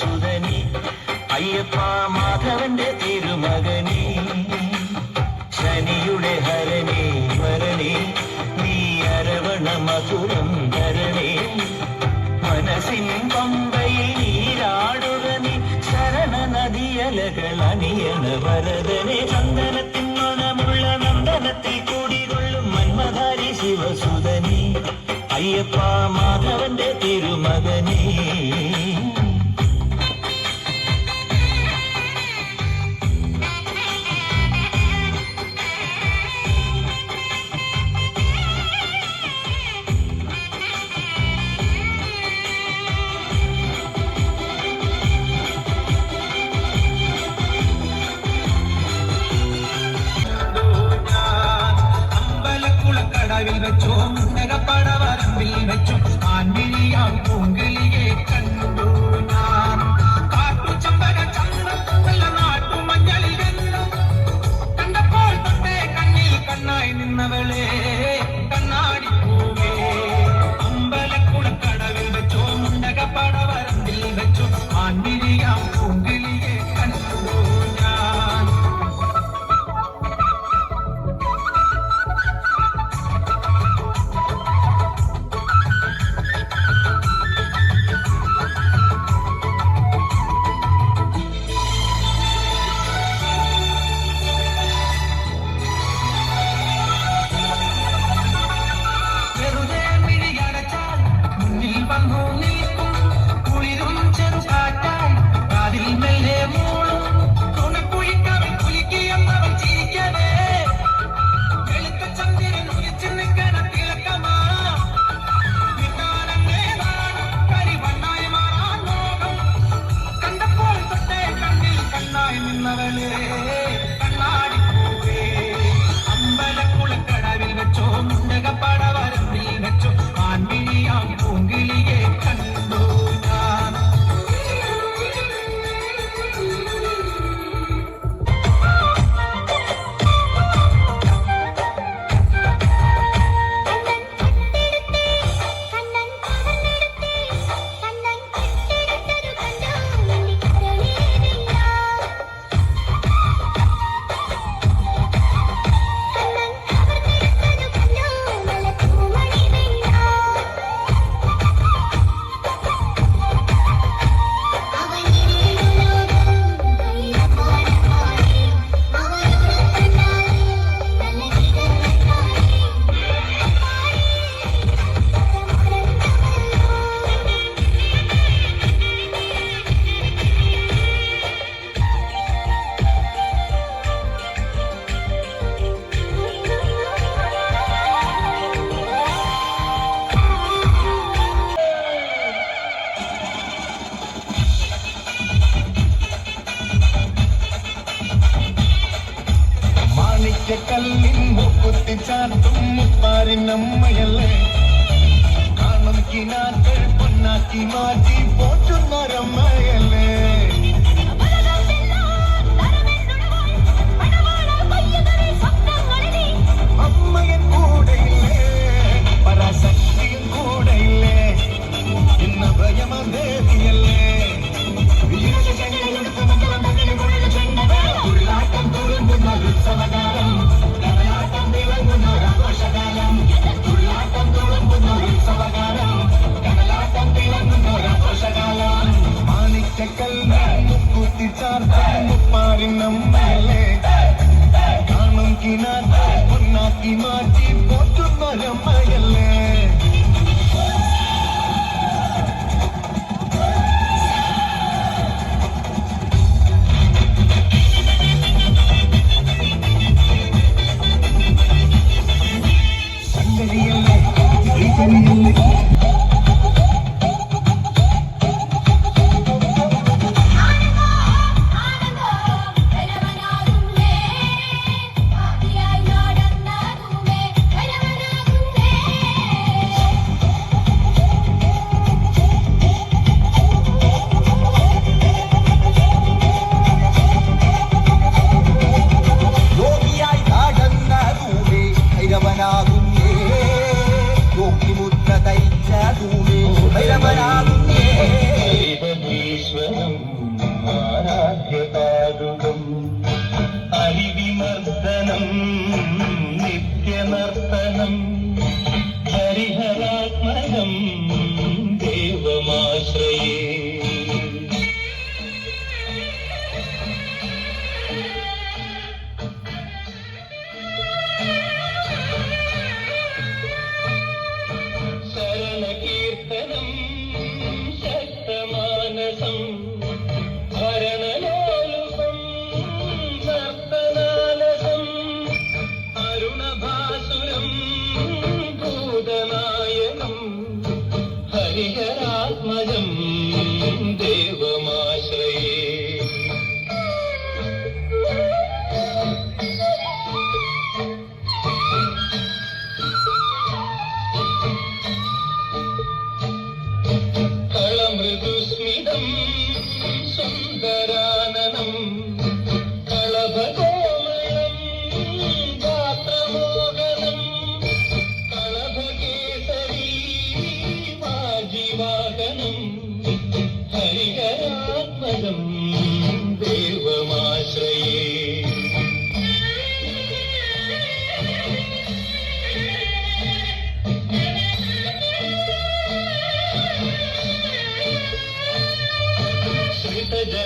സുതനി അയ്യപ്പ മാധവന്റെ തിരുമകനി ശനിയുടെ ഹരണേ വരണേ നീ അരവണ മധുരം ധരണേ മനസ്സിൻ പമ്പയിൽ നീരാടുക നീ ശരണ നദിയലകൾ അണിയണ വരദനെ ചന്ദനത്തിൻ മണമുള്ള നന്ദനത്തിൽ കൂടികൊള്ളും മന്മധാരി ശിവസുദനി അയ്യപ്പ മാധവന്റെ തിരുമകനീ. കടവിൽ വെച്ചോ മുണ്ടക പടവരമ്പിൽ വെച്ചോ ആൻവിഴിയാവും ഒറ്റക്കല്ലിൻ മുപ്പത്തി ചാർത്തും മുപ്പാരിനമ്മയല്ലേ കാണും കിനാക്കൾ പൊന്നാക്കി മാറ്റി പോറ്റുന്നരമ്മയല്ലേ?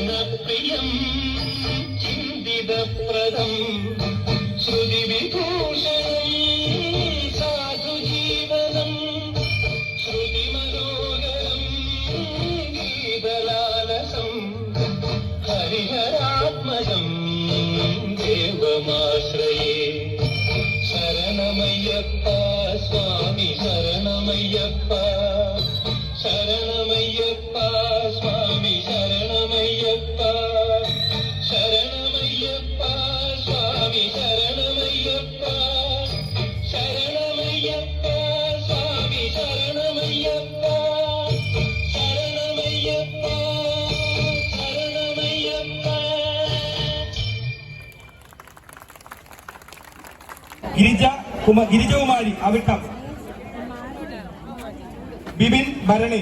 ജനപ്രിയം ചിന്തിതപ്രദം. ശ്രുതിവിഭൂഷണം സാധുജീവനം. ശ്രുതിമനോഹരം ഗീതലാലസം. ഹരിഹരാത്മജം ദേവമാ ഗിരിജ കുമ ഗിരിജകുമാരി അവിട്ടം. ബിബിൻ ഭരണി.